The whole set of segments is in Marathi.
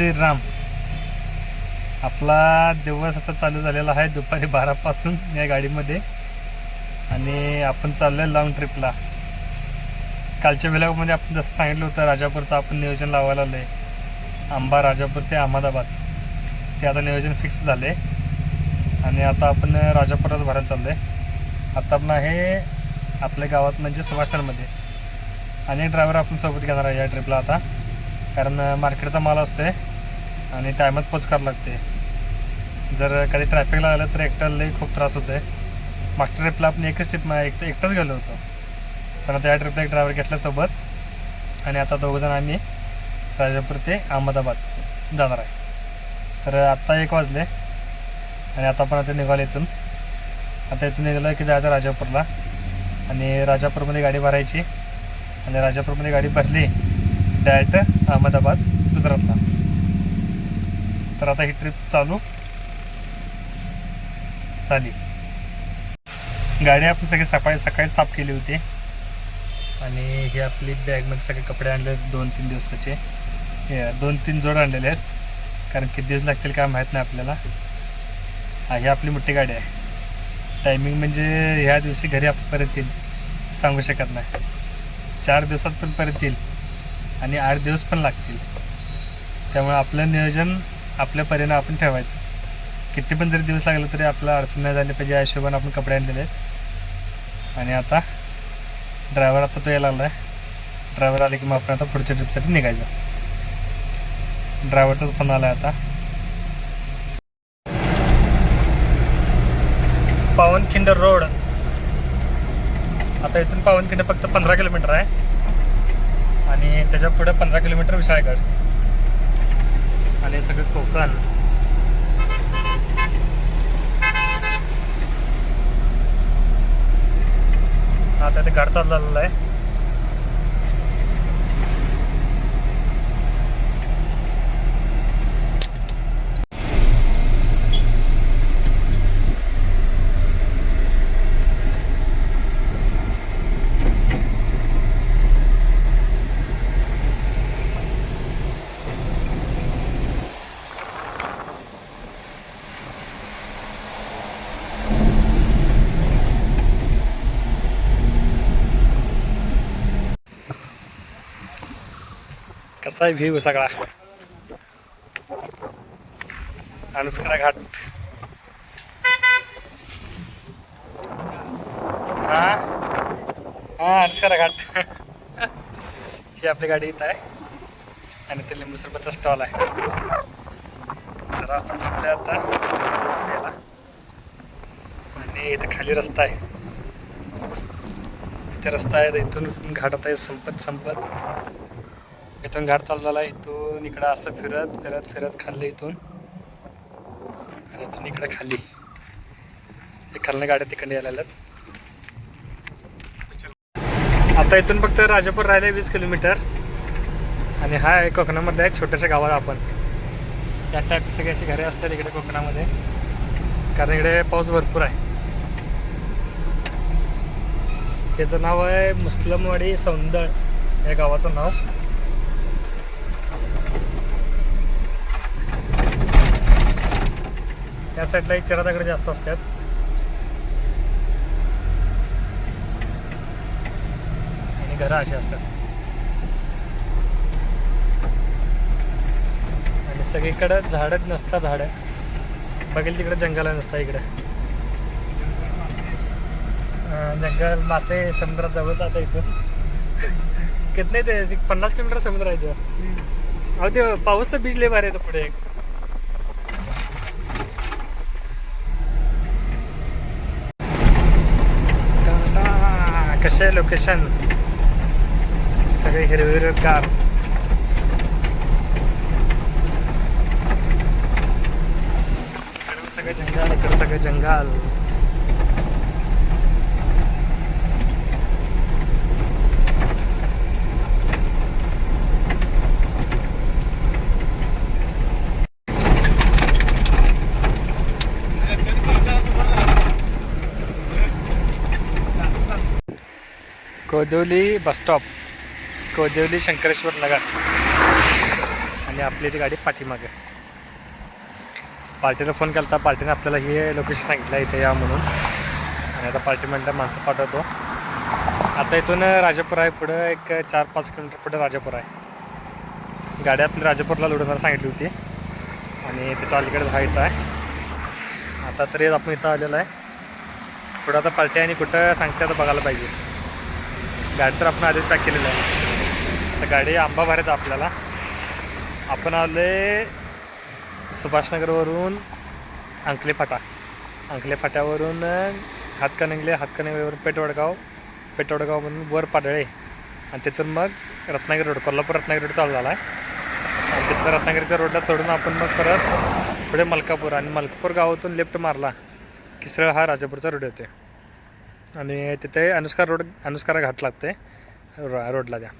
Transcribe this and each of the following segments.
श्रीराम. आपला दिवस आता चालू झालेला आहे दुपारी बारापासून या गाडीमध्ये. आणि आपण चाललो आहे लॉंग ट्रिपला कालच्या व्हिलॉगमध्ये आपण जसं सांगितलं होतं राजापूरचं आपण नियोजन लावायला आलं आहे आंबा राजापूर ते अहमदाबाद. ते आता नियोजन फिक्स झाले आणि आता आपण राजापूरच भरायला चाललो आहे आता आपण आहे आपल्या गावात म्हणजे सुभाषनमध्ये अनेक ड्रायव्हर आपण सोबत घेणार आहे या ट्रिपला आता. कारण मार्केटचा माल असतो आहे आणि टायमात पोच करावं लागते. जर कधी ट्रॅफिकला आलं तर एकट्यालाही लई खूप त्रास होतो आहे मागच्या ट्रिपला आपण एकच ट्रिप एक एकटाच गेलो होतो. पण आता या ट्रिपला एक ड्रायव्हर घेतला सोबत आणि आता दोघंजण आम्ही राजापूर ते अहमदाबाद जाणार आहे. तर आत्ता एक वाजले आणि आता आपण आता निघालो इथून. आता इथून निघालं की जायचं राजापूरला. आणि राजापूरमध्ये गाडी भरायची. आणि राजापूरमध्ये गाडी भरली डायरेक्ट अहमदाबाद गुजरातला. तर आता ही ट्रिप चालू. झाली गाडी आपण सगळे सकाळी सकाळी साफ केली होती. आणि हे आपली बॅगमध्ये सगळे कपडे आणले दोन तीन दिवसाचे. दोन तीन जोड आणलेले आहेत. कारण किती दिवस लागतील काय माहीत नाही आपल्याला. हा ही आपली मोठी गाडी आहे. टायमिंग म्हणजे ह्या दिवशी घरी आपण परत येईल. सांगू शकत नाही. चार दिवसात पण परत येईल. आणि आठ दिवस पण लागतील. त्यामुळे आपलं नियोजन आपल्या परीनं आपण ठेवायचं. किती पण जरी दिवस लागले तरी आपला अडचण नाही झाली पाहिजे या हिशोबाने आपण कपडे आणलेले आहेत. आणि आता ड्रायव्हर आता तो यायला लागला आहे ड्रायव्हर आले की मग आपण आता पुढच्या ट्रिपसाठी निघायचं. ड्रायव्हरचाच फोन आला आहे आता. पावनखिंड रोड. आता इथून पावनखिंड फक्त पंधरा किलोमीटर आहे. आणि त्याच्या पुढे पंधरा किलोमीटर विशाळगड. आणि सगळं कोकण. आता ते घाट चाललेलं आहे. कसा आहे व्ह्यू सगळा. अनुस्करा घाट. हा? हा अनुस्करा घाट. ही आपली गाडी इथं आहे. आणि ते लिंबू सरबतचा स्टॉल आहे. तर आपण थांबले आता. लिंबू आणि इथं खाली रस्ता आहे. इथे रस्ता आहे तर इथून घाटात आहे संपत संपत. इथून घाट चाललेला आहे. इथून इकडं असं फिरत फिरत फिरत खाल्लं इथून. आणि इथून इकडे खाल्ली. हे खालनं गाड्या तिकडे यायला आता इथून फक्त राजापूर राहिले वीस किलोमीटर. आणि हा आहे कोकणामधल्या एक छोट्याशा गावात आपण. या टाईप सगळी अशी घरे असतात इकडे कोकणामध्ये. कारण इकडे पाऊस भरपूर आहे. त्याचं नाव आहे मुस्लमवाडी सौंदळ. या गावाचं नाव. या साईडला एक दगड जास्त असतात. आणि घरं अशी असतात. आणि सगळीकडं झाडच नसतात झाडं. बघेल तिकडे जंगल नसतं इकडे. जंगल मासे समुद्रात जवळच आता इथून. किती नाही ते एक पन्नास किलोमीटर समुद्र आहे तो. अहो ते पाऊस तर बीच लय भारी येतो पुढे एक. कसे लोकेशन सगळे हिरवे हिरवे कार. इकडं सगळं जंगल इकडं सगळं जंगल. कोदवली बस स्टॉप कोदवली शंकरेश्वर नगर आणि आपली ती गाडी पाठीमागे. पार्टीला फोन केला होता पार्टीने आपल्याला हे लोकेशन सांगितलं इथे या म्हणून. आणि आता पार्टी म्हणलं माणसं पाठवतो. आता इथून राजापूर आहे पुढं एक चार पाच किलोमीटर पुढं राजापूर आहे. गाडी आपली राजापूरला लुडवणार सांगितली होती. आणि त्याच्या अलीकडे हा इथं आहे. आता तरी आपण इथं आलेलं आहे. पुढं आता पार्टी आणि कुठं सांगते आता बघायला पाहिजे. गाडी तर आपण आधीच पॅक केलेलं आहे. तर गाडी आंबा भरायचा आपल्याला. आपण आले सुभाषनगरवरून अंकले फाटा अंकले फाट्यावरून हातकणंगले हातकणंगलेवरून पेटवडगाव. पेटवडगावमधून वर पाडळे. आणि तिथून मग रत्नागिरी रोड कोल्हापूर रत्नागिरी रोड चालू झाला आहे आणि तिथं रत्नागिरीच्या रोडला सोडून आपण मग परत पुढे मलकापूर आणि मलकापूर गावातून लेफ्ट मारला. किसळ हा राजापूरचा रोड येते आणि तिथे अनुष्का रोड अनुष्कारा घाट लागते. रो रोडला त्या.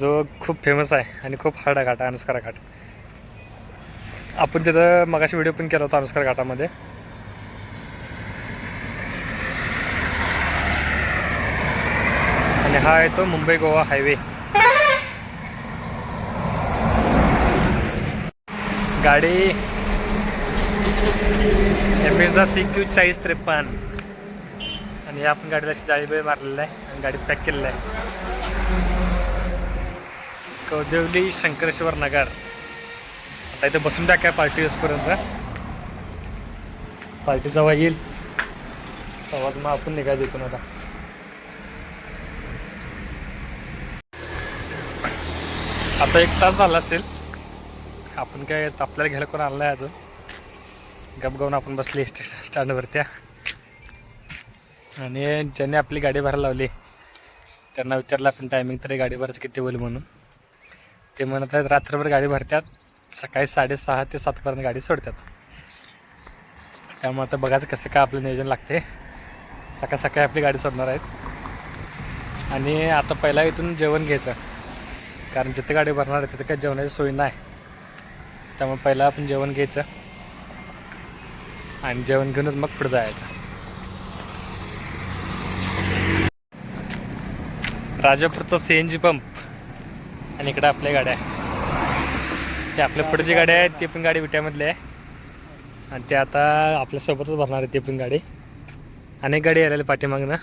जो खूप फेमस आहे आणि खूप हार्ड घाट आहे अनुस्कारा घाट. आपण तिथं मगाशी व्हिडिओ पण केला होता अनुष्कार घाटामध्ये. आणि हा आहे तो मुंबई गोवा हायवे गाडी एम एस सी क्यू चाळीस त्रेपन्न. आणि आपण गाडीला अशी जाळीबळी मारलेला आहे आणि गाडी पॅक केलेलं आहे. कौदेवली शंकरेश्वर नगर. आता इथे बसून टाका पार्टी पर्यंत पार्टी जेव्हा येईल तेव्हाच मग आपण निघायचं इथून आता. आता एक तास झाला असेल. आपण काय आपल्याला घ्यायला कोण आणलं आहे अजून? गप गाऊन आपण बसले स्टेशन त्या. आणि ज्यांनी आपली गाडी भरायला लावली त्यांना विचारलं आपण टायमिंग तरी गाडी भरायचं किती होईल म्हणून. ते म्हणत आहेत रात्रभर गाडी भरतात सकाळी साडेसहा ते सातपर्यंत गाडी सोडतात. त्यामुळे आता बघायचं कसं काय आपलं नियोजन लागते. सकाळ सकाळी आपली गाडी सोडणार आहेत. आणि आता पहिला इथून जेवण घ्यायचं. कारण जिथे गाडी भरणार आहे तिथे काही जेवणाची सोय नाही. त्यामुळे पहिला आपण जेवण घ्यायचं. आणि जेवण घेऊनच मग पुढे जायचं. राजापूरचा सी एन जी पंप आणि इकडं आपल्या गाड्या ते आपल्या पुढे जी गाड्या आहेत ती पण गाडी विट्यामधली आहे. आणि ते आता आपल्यासोबतच भरणार आहे ती पण गाडी. अनेक गाडी आलेल्या पाठीमागनं.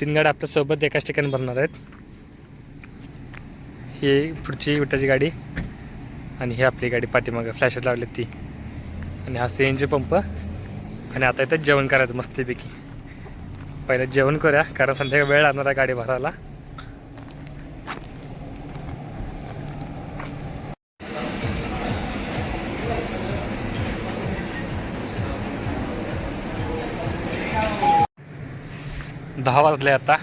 तीन गाड्या आपल्यासोबत एकाच ठिकाणी भरणार आहेत. ही पुढची विटाची गाडी आणि ही आपली गाडी पाठीमागं फ्लॅशर लावली ती. आणि हा सी एन जी पंप आणि आता इथं जेवण करायचं मस्तपैकी. पहिलं जेवण करूया कारण संध्याकाळी वेळ लागणार आहे गाडी भरायला. दहा वाजले आता.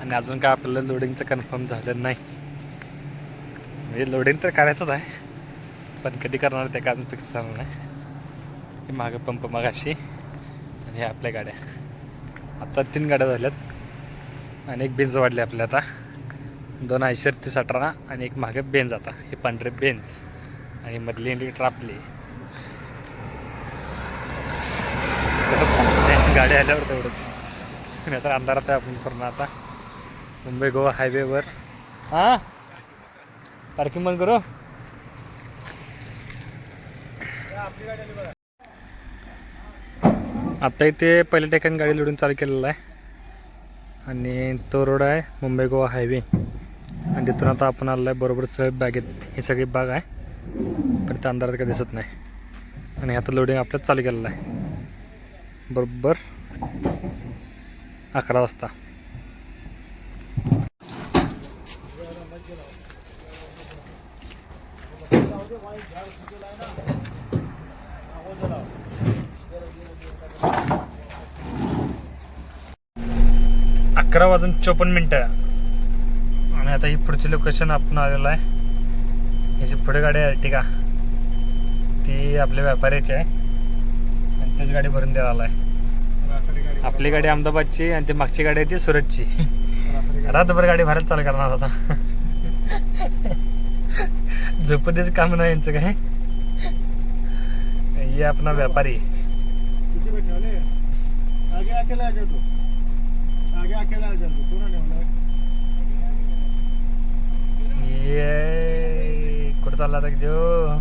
आणि अजून काय आपल्याला लोडिंगचं कन्फर्म झालं नाही. म्हणजे लोडिंग तर करायचंच आहे. पण कधी करणार ते का अजून फिक्स झालं नाही. हे मागं पंप मागाशी आणि ह्या आपल्या गाड्या. आता तीन गाड्या झाल्यात. आणि एक बेंज वाढले आपल्या आता. दोन ऐंशी तीस अठरा आणि एक मागं बेंज आता. हे पांढरे बेंज आणि मधली इंडिकेटर आपली. तसंच गाडी आल्यावर तेवढंच. नाही तर अंधारात आहे आपण पूर्ण आता. मुंबई गोवा हायवेवर हां? पार्किंग बंद करू? आता इथे पहिल्या ठिकाणी गाडी लोडून चालू केलेला आहे. आणि तो रोड आहे मुंबई गोवा हायवे आणि तिथून आता आपण आलो आहे बरोबर सगळे बागेत ही सगळी बाग आहे. पण त्या अंधारात काय दिसत नाही. आणि आता लोडिंग आपलं चालू केलेलं आहे. बरोबर. अकरा वाजता. अकरा वाजून चोपन्न मिनटं. आणि आता ही पुढची लोकेशन आपण आलेलं आहे. याची पुढे गाडी आहे अर्टिगा ती आपल्या व्यापाऱ्याची आहे. आणि त्याची गाडी भरून द्यायला आला आहे आपली गाडी अहमदाबादची आणि ती मागची गाडी आहे ती सुरतची. रात्रभर गाडी भारत चालू करणार आता. झोपू द्यायचं काम नाही यांचं काय? ये अपना व्यापारी. किती बैठे वाले आगे अकेला आ जाओ तू आगे अकेला आ जाओ तू तू ना वाला ये चालला आता देव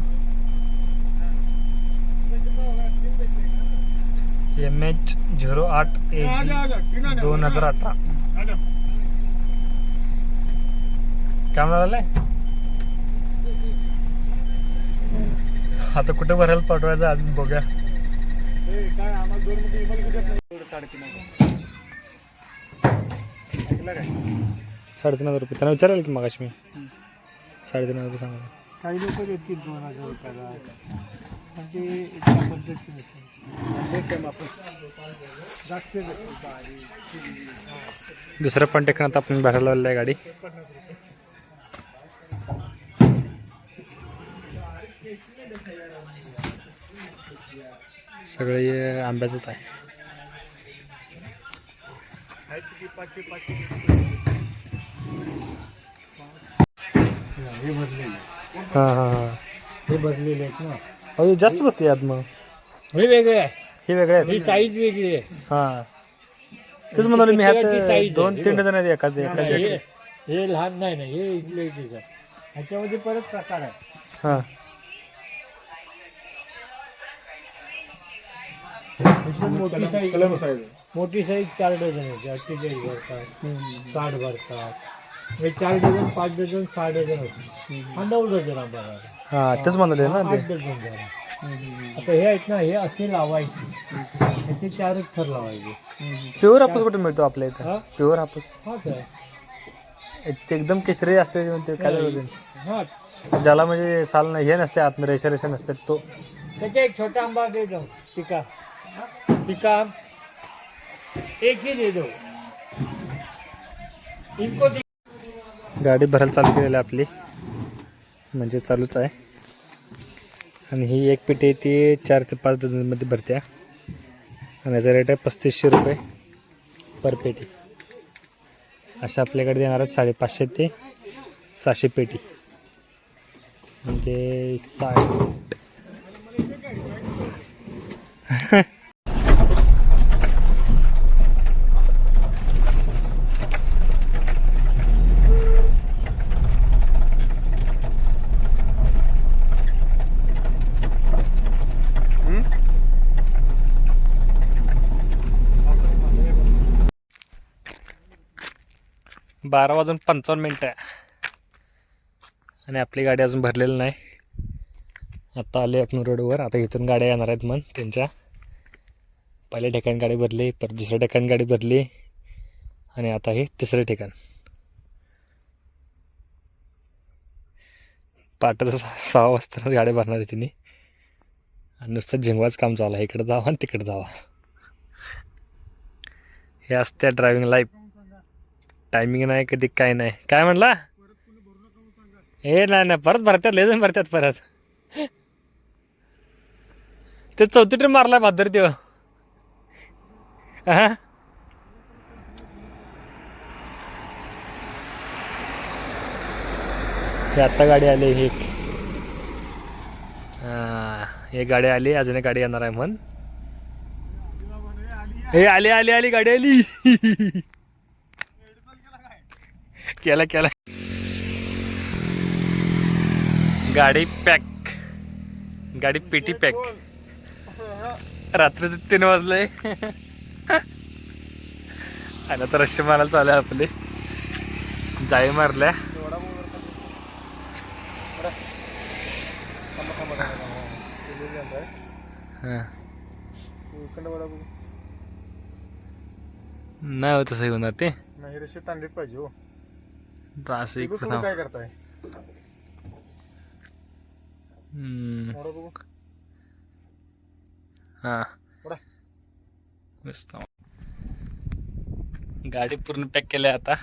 एम एच झिरो आठ ए जी दोन हजार अठरा. काय म्हणाले आता कुठे भरायला पाठवायचं अजून बघा साडेतीन हजार रुपये. त्यांना विचारायला की मगाशी मी. साडेतीन हजार रुपये सांगा काही लोक देतील दोन हजार रुपयाला. म्हणजे दुसऱ्या पण टेकनात आपण भरायला लावलेलं आहे गाडी. सगळे आंब्याचंच आहे. हे हां हां. हां भरलेले आहेत ना. जास्त बसते यात मग. हे वेगळे आहे. हे वेगळे ही आहेत साईज वेगळी आहे. हां. तेच म्हणाले मी प्रत्येकाची ह्यात. दोन हे तीन. डझन आहेत एकाच एकाच हे हे लहान नाही ना हे इथले आहे. ह्याच्यामध्ये परत प्रकार आहे. हां. मोठी साईज मोठी साईज चार डझन येते अठ्ठेचाळीस भरतात. साठ भरतात. हे चार डझन पाच डझन सहा डझन होते. हा नऊ डझन आंबा झाला. हां तेच म्हणाले ना ते आठ डझन झाला. आता हे आहेत ना हे असे लावायचे. ह्याचे चारच थर लावायचे. प्युअर हापूस कुठे मिळतो आपल्या इथं? हा? प्युअर हापूस. एकदम केशरी असते ते काय? हा. ज्याला म्हणजे साल नाही हे नसते आत रेषा रेषा नसते तो. त्याचा एक छोटा आंबा दे दो पिका पिका एक ही दे दो इनको गाडी भरायला चालू केलेली आपली. म्हणजे चालूच आहे. आणि ही एक पेटी आहे ती चार ते पाच डझनमध्ये भरते. आणि याचा रेट आहे पस्तीसशे रुपये पर पेटी. अशा आपल्याकडे देणार आहेत साडेपाचशे ते सहाशे पेटी. म्हणजे साठ बारा वाजून पंचावन्न मिनटं आहे. आणि आपली गाडी अजून भरलेली नाही. आता आले आपण रोडवर. आता इथून गाड्या येणार आहेत मग त्यांच्या. पहिल्या ठिकाणी गाडी भरली परत दुसऱ्या ठिकाणी गाडी भरली. आणि आता हे तिसरं ठिकाण. पाटाचं सहा वाजताच गाड्या भरणार आहे तिने. आणि नुसतं झिंगवाच काम चालू आहे. इकडं जावा आणि तिकडं जावा. हे असते ड्रायव्हिंग लाईफ टायमिंग नाही कधी काय नाही. काय म्हणला? हे नाही नाही परत भरतात लेजन भरतात परत. ते चौथी ट्रिप मारलाय भादर देव हा हे आत्ता गाडी आली ही. एक एक गाडी आली अजून एक गाडी येणार आहे म्हण. हे आली आली आली गाडी आली. केला केला. गाडी पॅक. गाडी पेटी पॅक. रात्री तीन वाजले. आणि आता रश्य मारायला चालू आहे आपले. जाळी मारल्या. नाही होत तसं होणार ते नाही रशी तांडलीच पाहिजे हो. तुम्ही काय करताय? हां. गाडी पूर्ण पॅक केली आता.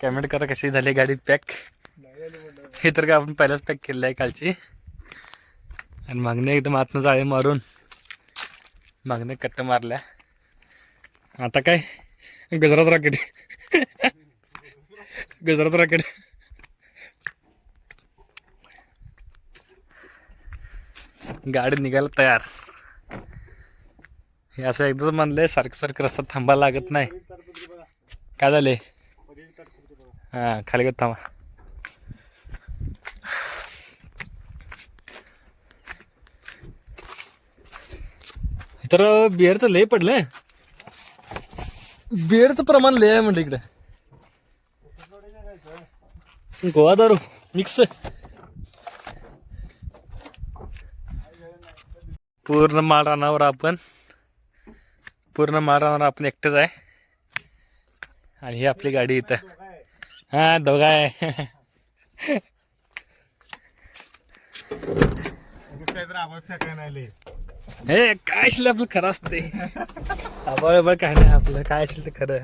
कमेंट करा कशी झाली गाडी पॅक. हे तर काय आपण पहिलाच पॅक केलेलं आहे कालची. आणि मागणे एकदम आतनं जाळे मारून मागणे कट्ट मारल्या. आता काय? गुजरात रॉकेट. गजरात रॅकेट. गाडी निघायला तयार. हे असं एकदाच म्हणलंय सारखं सारखं रस्ता थांबायला लागत नाही. काय झाले हा खाली गत थांबा. तर बिअरचं लय पडलंय. बिअरचं प्रमाण लय आहे म्हटलं इकडे. गोवा दारू मिक्स पूर्ण माळ रानावर आपण पूर्ण माळ रानावर आपण एकटेच आहे. आणि ही आपली गाडी इथं. हा दोघा आहे. हे काय आपलं खरं असते आबळ काय नाही आपलं काय असेल ते खरं.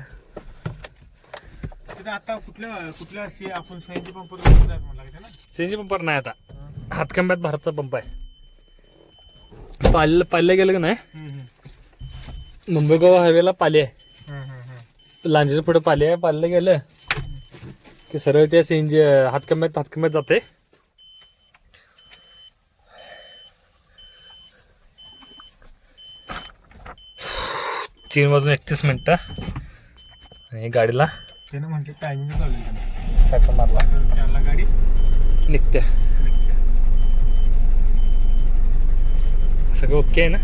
तिथे आता कुठल्या कुठल्या सी आपण सैन्य पंप म्हणला का त्याला? सीएनजी पंपर नाही आता. हातकंब्यात भारतचा पंप आहे. पाल पाल्या गेलं का नाही? मुंबई गोवा हायवेला पाली आहे. लांजेच्या पुढे पाली आहे पाल्याला गेलं की सरळ त्या सीएनजी हातकंब्यात हातकंब्यात जाते. तीन वाजून एकतीस मिनिटं. आणि गाडीला त्यानं म्हटलं टायमिंग चालू मारला. चारला गाडी. निघते. सगळं ओके आहे ना?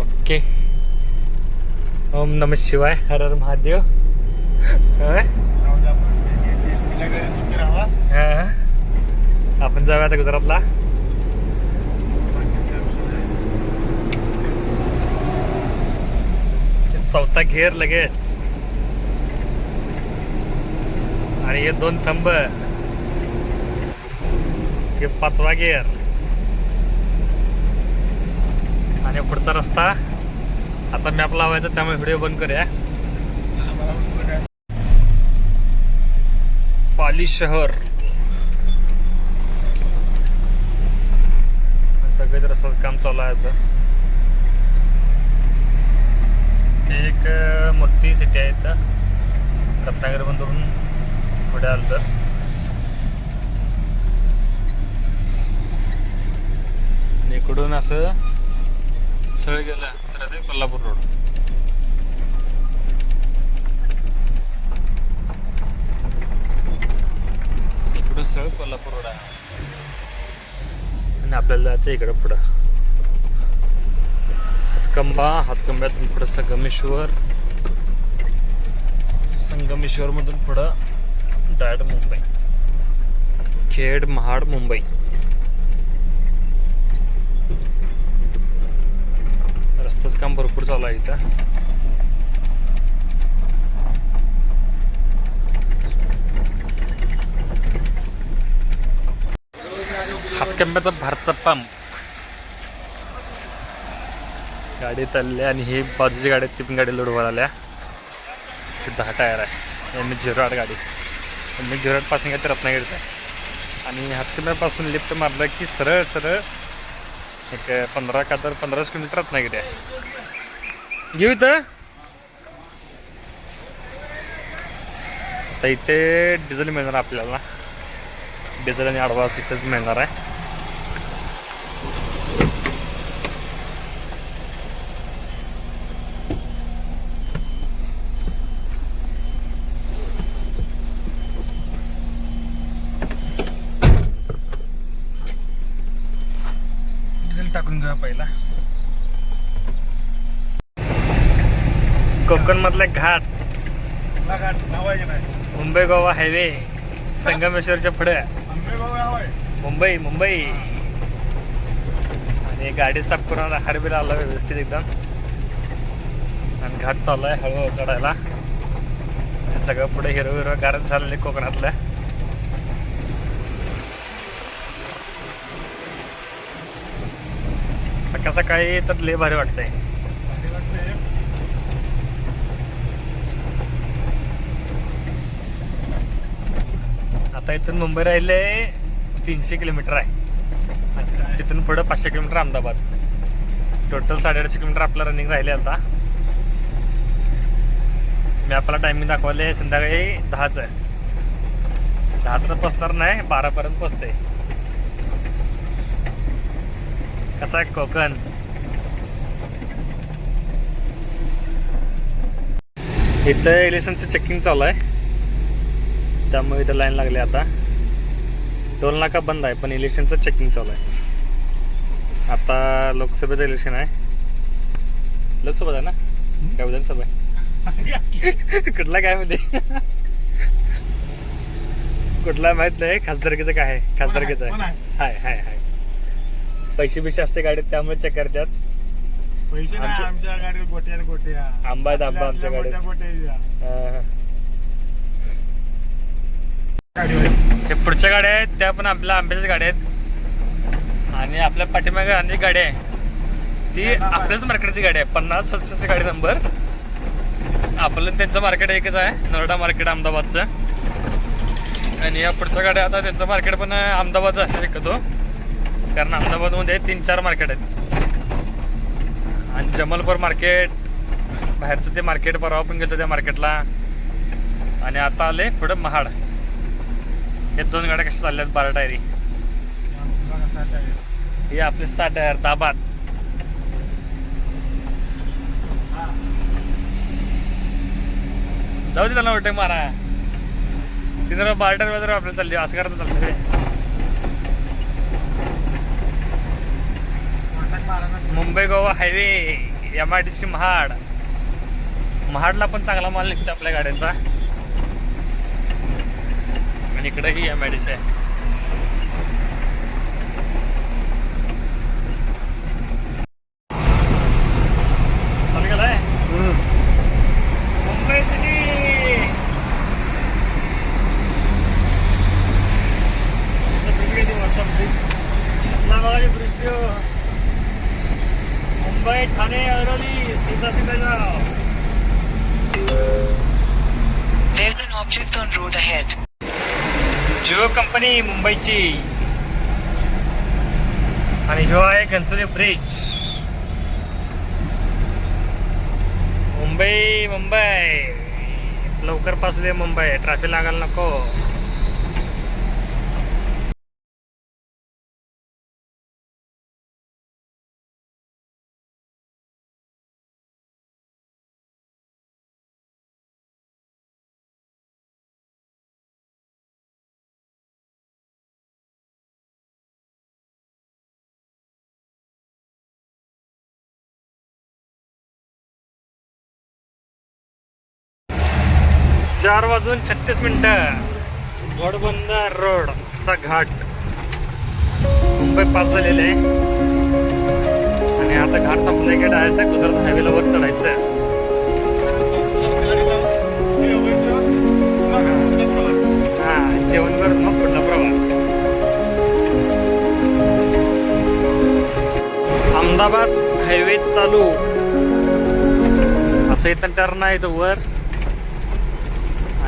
ओके. ओम नम शिवाय. हर हर महादेव. हा. आपण जाऊया आता गुजरातला. चौथा घेर लगेच. आणि हे दोन थंब. हे पाचवा गेअर आणि पुढचा रस्ता. आता मॅप लावायचा त्यामुळे व्हिडिओ बंद करूया. पाली शहर. सगळेच रस्ताच काम चालू आहे असं. हे एक मोठी सिटी आहे इथं. रत्नागिरीमधून पुढे आलं तर. आणि इकडून असं सरळ गेलं तर ते कोल्हापूर रोड इकडून सरळ कोल्हापूर रोड आहे. आणि आपल्याला जायचं इकडं पुढं. हातकंबा हातकंब्यातून पुढं संगमेश्वर. संगमेश्वर मधून पुढं डायरेक्ट मुंबई. खेड महाड मुंबई. रस्त्याचं काम भरपूर चालू आहे इथं. हातकंब्याचा भारतचा पंप. गाडी चालली आणि ही बाजूची गाडी ती पण गाडी लोडवर आल्या ते दहा टायर आहे. एम एच झिरो आठ गाडी. एम एच झिरो आठ पासिंग आहे ते रत्नागिरीचं आहे. आणि हातकंब्यापासून लिफ्ट मारलं की सरळ सरळ एक पंधरा का तर पंधराच किलोमीटर रत्नागिरी आहे. घेऊ इथं? आता इथे डिझेल मिळणार आपल्याला. डिझेल आणि ॲडव्हान्स इथेच मिळणार आहे डिझेल टाकून घेऊया पहिला कोकण मधले घाट? मुंबई गोवा हायवे. संगमेश्वरच्या पुढे. मुंबई मुंबई आणि गाडी साफ करून हरबीर आला व्यवस्थित एकदम. आणि घाट चालू आहे हळूहळू चढायला. सगळं पुढे हिरवं हिरवं गारच झालेले कोकणातलं. सकाळ सकाळी तर लय भारी वाटतंय. आता इथून मुंबई राहिले तीनशे किलोमीटर आहे. तिथून पुढं पाचशे किलोमीटर अहमदाबाद. टोटल साडेआठशे किलोमीटर आपलं रनिंग राहिले आता. मी आपला टायमिंग दाखवले संध्याकाळी दहाचं आहे. दहा तर पोचणार नाही बारापर्यंत पोचते कसा आहे कोकण? इथं इलेक्शनचं चेकिंग चालू आहे. त्यामुळे इथं लाईन लागली आता. टोल नाका बंद आहे पण इलेक्शनचं चेकिंग चालू आहे. आता लोकसभेचं इलेक्शन आहे. लोकसभा आहे ना? काय विधानसभा आहे? कुठला काय मध्ये कुठला माहीत नाही खासदारकीचं काय आहे? खासदारकीचं आहे? हाय हाय हाय. पैसे बिशे असते गाडीत त्यामुळे चेक करतात. पैसे आमच्या- गाडीत गोट्या गोट्या. आंबा आहेत, आंबा आमच्या गाडीत. गोट्या गोट्या अं, गाडीवर हे पुढच्या गाड्या आहेत त्या पण आपल्या आंब्याच्या गाड्या आहेत. आणि आपल्या पाठीमागे अनेक गाडी आहे ती आपल्याच मार्केटची गाडी आहे. पन्नास सदुसष्टची गाडी नंबर. आपलं त्यांचं मार्केट एकच आहे नरोडा मार्केट अहमदाबादचं. आणि या पुढच्या गाड्या आता त्यांचं मार्केट पण अहमदाबादचं असं शक्यतो. कारण अहमदाबादमध्ये तीन चार मार्केट आहेत. आणि जमलपूर मार्केट बाहेरचं ते मार्केट परवा पण गेलं त्या मार्केटला. आणि आता आले पुढं महाड. हे दोन गाड्या कशा चालल्यात बारा टायरी? हे आपले साठ टायर दाबात. जाऊ दे त्याला वाटतं मारा. तिथे जरा बारा टायर वगैरे आपल्याला चालली असं करता चालतं रे Mumbai Goa highway M I D C Mahad. महाडला पण चांगला माल निघतो आपल्या गाड्यांचा. आणि इकडेही एम आय डी सी आहे. चालू गेलाय मुंबई सिटी. ब्रिज मुंबई ठाणे अरवली सीधा सीधा जाओ There's an object on road ahead. Jio company मुंबईची. आणि जो आहे घनसोली ब्रिज मुंबई मुंबई. लवकर पासू दे मुंबई. ट्रॅफिक लागायला नको. चार वाजून छत्तीस मिनटं. घोडबंदर रोडचा घाट. मुंबई पास झालेले आहे. आणि आता घाट संपले की डायरेक्ट गुजरात हायवेला वर चढायचं हा जेवण करून मग पुढला प्रवास. अहमदाबाद हायवे चालू. असं इथं टर्न आहे तो वर.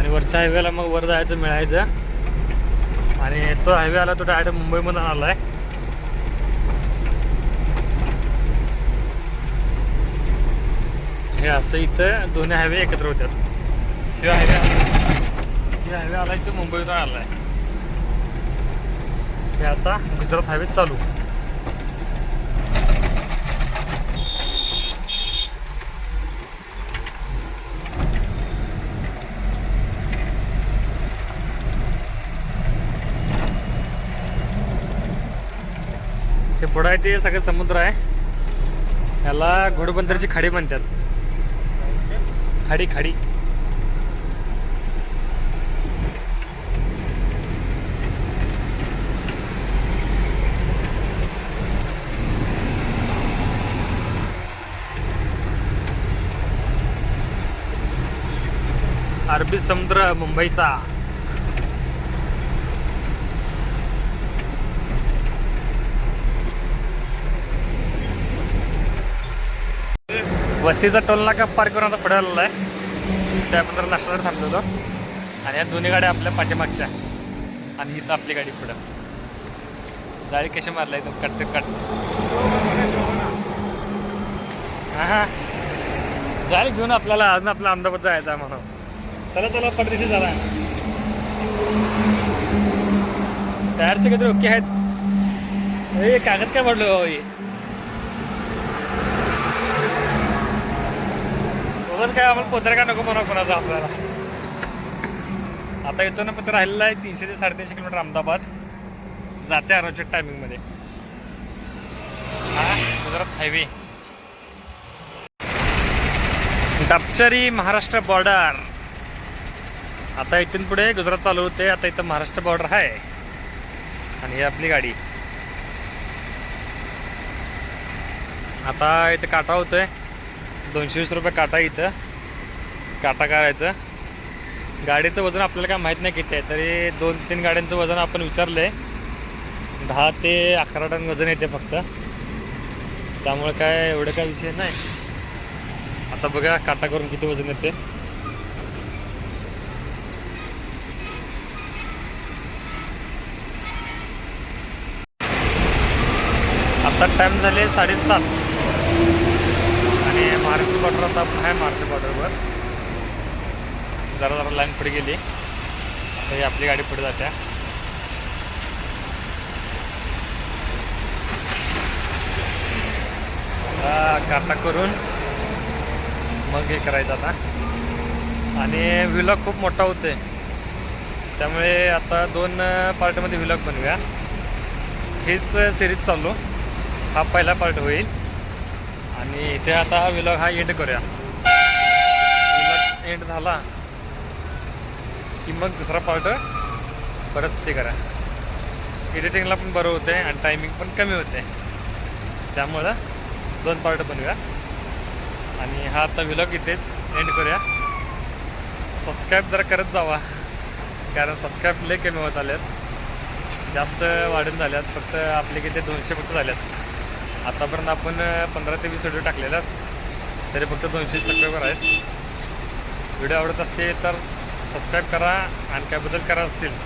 आणि वरच्या हायवेला मग वर जायचं मिळायचं. आणि तो हायवे आला तो डायरेक्ट मुंबईमधून आला आहे हे असं इथं दोन्ही हायवे एकत्र होतात हे हायवे हे हायवे आलाय तो मुंबईतून आलाय. हे आता गुजरात हायवे चालू. हे पुढं आहे ते सगळं समुद्र आहे. याला घोडबंदरची खाडी म्हणतात. खाडी खाडी. अरबी समुद्र मुंबईचा. वसीचा टोल नाका पार करून आता पुढे आलेला आहे. त्याबद्दल नाश्त्यासाठी थांबलो होतो. आणि या दोन्ही गाड्या आपल्या पाठीमागच्या आणि इथं आपली गाडी पुढं. जाळी कशी मारलाय तो? कट ते कट. हा हां जाळी घेऊन आपल्याला अजून आपला अहमदाबाद जायचं आहे म्हणून. चला चला पटरीशी झाला. टायरचे काहीतरी ओके आहेत. कागद काय पडलो हे उगाच काय आम्हाला पोत्र का नको म्हणा कोणाचा आपल्याला? आता येतो ना पत्र राहिलेला आहे तीनशे ते साडेतीनशे किलोमीटर अहमदाबाद. जाते अनोच्या टायमिंगमध्ये हा गुजरात हायवे डबचरी महाराष्ट्र बॉर्डर आता इथून पुढे गुजरात चालू होते आता इथं महाराष्ट्र बॉर्डर आहे. आणि ही आपली गाडी. आता इथं काटा होतोय. दोनशे वीस रुपये काटा इथं. काटा करायचं गाडीचं वजन आपल्याला काय माहीत नाही किती आहे तरी दोन तीन गाड्यांचं वजन आपण विचारलं आहे दहा ते अकरा टन वजन येते फक्त. त्यामुळे काय एवढं काय विषय नाही. आता बघा काटा करून किती वजन येते. आता टाईम झाले साडेसात. आणि महाराष्ट्र बॉर्डर आता आपण आहे महाराष्ट्र बॉर्डरवर जरा जरा लाईन पुढे गेली. आता ही आपली गाडी पुढे जात्या काटा करून मग हे करायचं आता. आणि व्हिलॉग खूप मोठा होते त्यामुळे आता दोन पार्टमध्ये व्हिलॉग बनवूया. हेच सिरीज चालू. हा पहिला पार्ट होईल. आणि इथे आता हा व्हिलॉग हा एंड करूया. व्हिलॉग एंड झाला की मग दुसरा पार्ट परत ते करा. एडिटिंगला पण बरं होते आणि टायमिंग पण कमी होते त्यामुळं दोन पार्ट बनवूया. आणि हा आता व्हिलॉग इथेच एंड करूया. सबस्क्राईब जरा करत जावा कारण सबस्क्राईब लय कमी होत आलेत. जास्त वाढून झाल्यात फक्त आपले किती दोनशे फक्त झाल्यात. आतापर्यंत आपण पंधरा ते वीस व्हिडिओ टाकलेले आहेत. तरी फक्त दोनशे सबस्क्रायबर आहेत. व्हिडिओ आवडत असते तर सबस्क्राईब करा आणि काय बदल करा असतील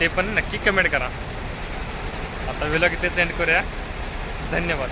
ते पण नक्की कमेंट करा. आता व्हिलॉग इथेच एंड करूया. धन्यवाद.